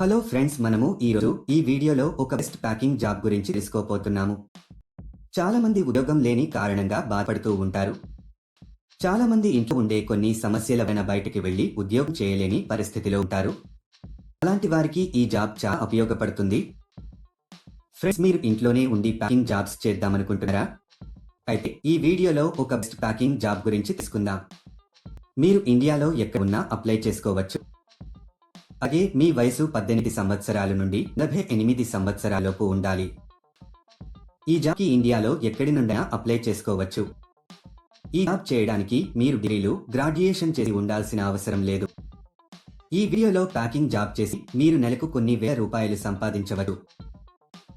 Hello friends మనము ఈరోజు ఈ వీడియోలో ఒక బెస్ట్ ప్యాకింగ్ జాబ్ గురించి తెలుసుకోపోతున్నాము చాలా మంది ఉద్యోగం లేని కారణంగా బాధపడుతూ ఉంటారు. చాలా మంది ఇంట్లో ఉండే కొన్ని సమస్యల వెన బయటకు వెళ్ళి ఉద్యోగం చేయలేని పరిస్థితిలో ఉంటారు. అలాంటి వారికి ఈ జాబ్ చాలా ఉపయోగపడుతుంది. ఫ్రెండ్స్ మీరు ఇంట్లోనే ఉండి ప్యాకింగ్ జాబ్స్ చేద్దామనుకుంటున్నారా? అయితే ఈ వీడియోలో ఒక బెస్ట్ ప్యాకింగ్ జాబ్ గురించి తెలుసుకుందాం. మీరు ఇండియాలో ఎక్కడ ఉన్నా అప్లై చేసుకోవచ్చు. అదే మీ వయసు పద్దెనిమిది సంవత్సరాల నుండి నలభై ఎనిమిది సంవత్సరాలలోపు ఉండాలి. ఈ జాబ్కి ఇండియాలో ఎక్కడి నుండైనా అప్లై చేసుకోవచ్చు. ఈ జాబ్ చేయడానికి మీరు డిగ్రీలు గ్రాడ్యుయేషన్ చేసి ఉండాల్సిన అవసరం లేదు. ఈ వీడియోలో ప్యాకింగ్ జాబ్ చేసి మీరు నెలకు కొన్ని వేల రూపాయలు సంపాదించవచ్చు.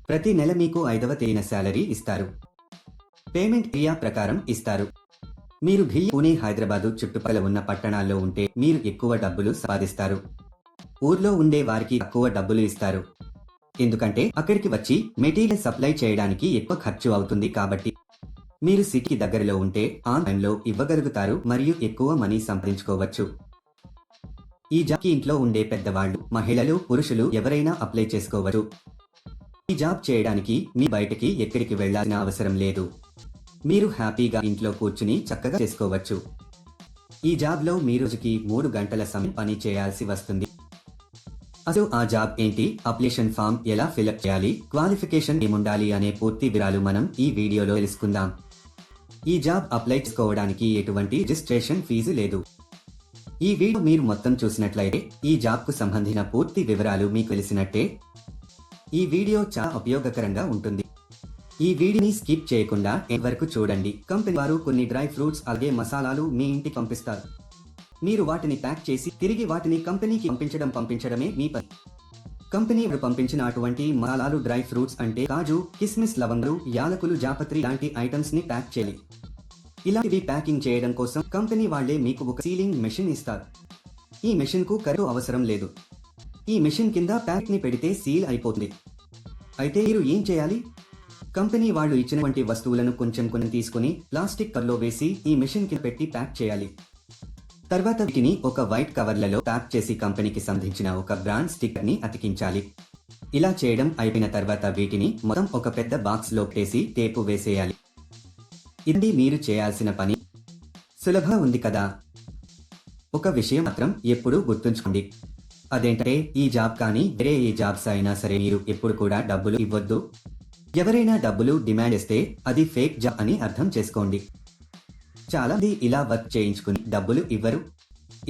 ప్రతి నెల మీకు ఐదవ తేదీన శాలరీ ఇస్తారు. పేమెంట్ క్రియా ప్రకారం ఇస్తారు. మీరు ఢిల్లీ పూణే హైదరాబాదు చుట్టుపక్కల ఉన్న పట్టణాల్లో ఉంటే మీరు ఎక్కువ డబ్బులు సంపాదిస్తారు. ఊర్లో ఉండే వారికి తక్కువ డబ్బులు ఇస్తారు. ఎందుకంటే అక్కడికి వచ్చి మెటీరియల్ సప్లై చేయడానికి ఎక్కువ ఖర్చు అవుతుంది కాబట్టి మీరు సిటీకి దగ్గరలో ఉంటే ఆన్లైన్లో ఇవ్వగలుగుతారు మరియు ఎక్కువ మనీ సంపాదించుకోవచ్చు. ఈ జాబ్కి ఇంట్లో ఉండే పెద్దవాళ్ళు మహిళలు పురుషులు ఎవరైనా అప్లై చేసుకోవచ్చు. ఈ జాబ్ చేయడానికి మీ బయటకి ఎక్కడికి వెళ్ళాల్సిన అవసరం లేదు. మీరు హ్యాపీగా ఇంట్లో కూర్చుని చక్కగా చేసుకోవచ్చు. ఈ జాబ్లో మీ రోజుకి మూడు గంటల సమయం పని చేయాల్సి వస్తుంది. అసలు ఆ జాబ్ ఏంటి? అప్లికేషన్ ఫామ్ ఎలా ఫిలప్ చేయాలి? క్వాలిఫికేషన్ ఏముండాలి అనే పూర్తి వివరాలు మనం ఈ వీడియోలో తెలుసుకుందాం. ఈ జాబ్ అప్లై చేసుకోవడానికి ఎటువంటి రిజిస్ట్రేషన్ ఫీజు లేదు. ఈ వీడియో మీరు మొత్తం చూసినట్లయితే ఈ జాబ్కు సంబంధించిన పూర్తి వివరాలు మీకు తెలిసినట్టే. ఈ వీడియో చాలా ఉపయోగకరంగా ఉంటుంది. ఈ వీడియోని స్కిప్ చేయకుండా వరకు చూడండి. కంపెనీ వారు కొన్ని డ్రై ఫ్రూట్స్ అలాగే మసాలాలు మీ ఇంటికి పంపిస్తారు. మీరు వాటిని ప్యాక్ చేసి తిరిగి వాటిని కంపెనీకి పంపించడం పంపించడమే మీ పని. కంపెనీ పంపించిన అటువంటి మసాలాలు డ్రై ఫ్రూట్స్ అంటే కాజు కిస్మిస్ లవంగులు యాలకులు జాపత్రి లాంటి ఐటమ్స్ని ప్యాక్ చేయాలి. ఇలాంటివి ప్యాకింగ్ చేయడం కోసం కంపెనీ వాళ్ళే మీకు ఒక సీలింగ్ మెషిన్ ఇస్తారు. ఈ మెషిన్కు కరువు అవసరం లేదు. ఈ మెషిన్ కింద ప్యాక్ని పెడితే సీల్ అయిపోతుంది. అయితే మీరు ఏం చేయాలి? కంపెనీ వాళ్ళు ఇచ్చినటువంటి వస్తువులను కొంచెం కొన్ని తీసుకుని ప్లాస్టిక్ కర్లో వేసి ఈ మెషిన్కి పెట్టి ప్యాక్ చేయాలి. తర్వాత వీటిని ఒక వైట్ కవర్లలో ప్యాక్ చేసి కంపెనీకి సంధించిన ఒక బ్రాండ్ స్టిక్కర్ని అతికించాలి. ఇలా చేయడం అయిపోయిన తర్వాత వీటిని మొత్తం ఒక పెద్ద బాక్స్లో వేసి టేపు వేసేయాలి. ఇది మీరు చేయాల్సిన పని. సులభం ఉంది కదా? ఒక విషయం మాత్రం ఎప్పుడూ గుర్తుంచుకోండి. అదేంటంటే ఈ జాబ్ కానీ వేరే ఏ జాబ్స్ అయినా సరే మీరు ఎప్పుడు కూడా డబ్బులు ఇవ్వద్దు. ఎవరైనా డబ్బులు డిమాండ్ చేస్తే అది ఫేక్ జాబ్ అని అర్థం చేసుకోండి. చాలా మంది ఇలా వర్క్ చేయించుకుని డబ్బులు ఇవ్వరు.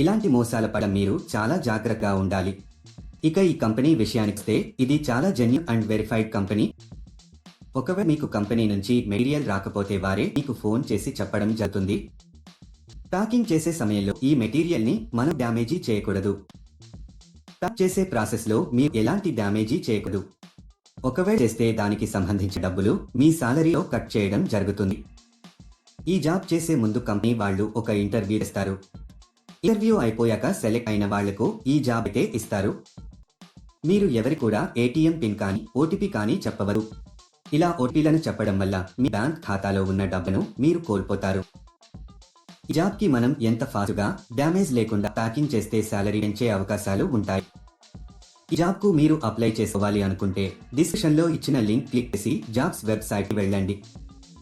ఇలాంటి మోసాల పడ మీరు చాలా జాగ్రత్తగా ఉండాలి. ఇక ఈ కంపెనీ విషయానికి ఇది చాలా జెన్యూ అండ్ వెరిఫైడ్ కంపెనీ. ఒకవేళ మీకు కంపెనీ నుంచి మెటీరియల్ రాకపోతే వారే మీకు ఫోన్ చేసి చెప్పడం జరుగుతుంది. ప్యాకింగ్ చేసే సమయంలో ఈ మెటీరియల్ని మనం డ్యామేజీ చేయకూడదు. ప్యాక్ చేసే ప్రాసెస్లో మీరు ఎలాంటి డ్యామేజీ చేయకూడదు. ఒకవేళ చేస్తే దానికి సంబంధించిన డబ్బులు మీ సాలరీలో కట్ చేయడం జరుగుతుంది. ఈ జాబ్ చేసే ముందు కంపెనీ వాళ్ళు ఒక ఇంటర్వ్యూ ఇస్తారు. ఇంటర్వ్యూ అయిపోయాక సెలెక్ట్ అయిన వాళ్ళకు ఈ జాబ్ అయితే ఇస్తారు. మీరు ఎవరి కూడా ఏటీఎం పిన్ కానీ ఓటీపీ కానీ చెప్పవరు ఇలా ఓటీలను చెప్పడం వల్ల మీ బ్యాంక్ ఖాతాలో ఉన్న డబ్బును మీరు కోల్పోతారు. ఈ జాబ్కి మనం ఎంత ఫాస్ట్గా డ్యామేజ్ లేకుండా ప్యాకింగ్ చేస్తే శాలరీ పెంచే అవకాశాలు ఉంటాయి. ఈ జాబ్కు మీరు అప్లై చేసుకోవాలి అనుకుంటే డిస్క్రిప్షన్లో ఇచ్చిన లింక్ క్లిక్ చేసి జాబ్స్ వెబ్సైట్కి వెళ్ళండి.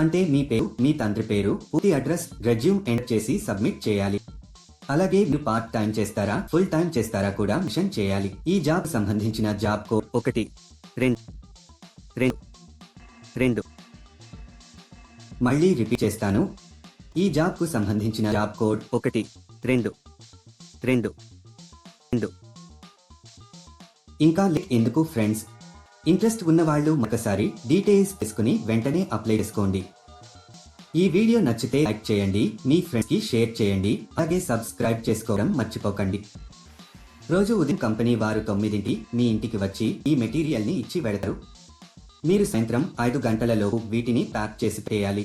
అంటే మీ పేరు మీ తండ్రి పేరు పూర్తి అడ్రస్ రెజ్యూమ్ ఎంటర్ చేసి సబ్మిట్ చేయాలి. అలాగే మీరు పార్ట్ టైం చేస్తారా ఫుల్ టైం చేస్తారా కూడా మిషన్ చేయాలి. ఈ జాబ్ సంబంధించిన జాబ్ కో ఒకటి రెండు రెండు రెండు. మళ్ళీ రిపీట్ చేస్తాను. ఈ జాబ్కు సంబంధించిన జాబ్ కోడ్ ఒకటి రెండు రెండు రెండు. ఇంకా ఎందుకు ఫ్రెండ్స్ ఇంట్రెస్ట్ ఉన్న వాళ్ళు ఒకసారి డీటెయిల్స్ తీసుకుని వెంటనే అప్లై చేసుకోండి. ఈ వీడియో నచ్చితే లైక్ చేయండి మీ ఫ్రెండ్స్కి షేర్ చేయండి అలాగే సబ్స్క్రైబ్ చేసుకోవడం మర్చిపోకండి. రోజు ఉదయం కంపెనీ వారు తొమ్మిదింటి మీ ఇంటికి వచ్చి ఈ మెటీరియల్ని ఇచ్చి వెడతారు మీరు సాయంత్రం ఐదు గంటలలోపు వీటిని ప్యాక్ చేసి చేయాలి